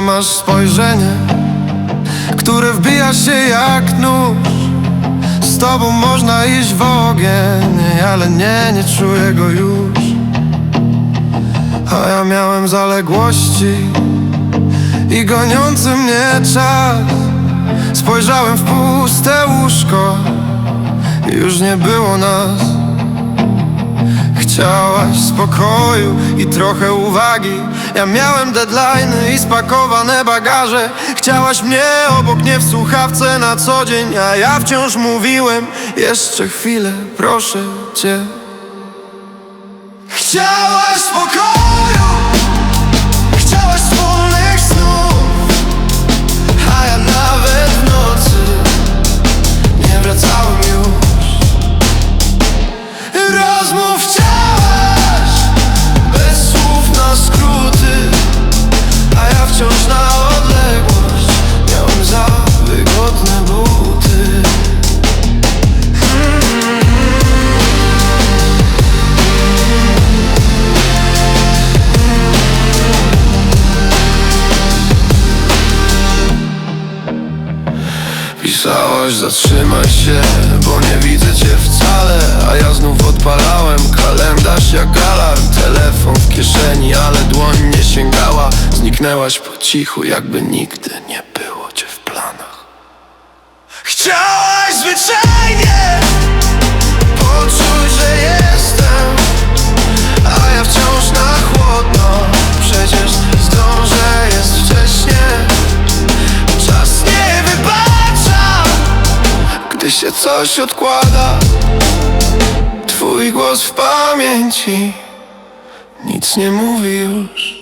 masz spojrzenie Które wbija się jak nóż. Z tobą można iść w ogień Ale nie, nie czuję go już. A ja miałem zaległości I goniący mnie czas. Spojrzałem w puste łóżko i Już nie było nas Chciałaś spokoju i trochę uwagi. Ja miałem deadline'y i spakowane bagaże. Chciałaś mnie obok mnie w słuchawce na co dzień A ja wciąż mówiłem Jeszcze chwilę, proszę cię. Chciałaś spokoju Pisałaś zatrzymaj się, bo nie widzę cię wcale. A ja znów odpalałem kalendarz jak alarm. Telefon w kieszeni, ale dłoń nie sięgała. Zniknęłaś po cichu, jakby nigdy nie było cię w planach. Chciałaś zwyczajnie Gdy się coś odkłada. Twój głos w pamięci. Nic nie mówi już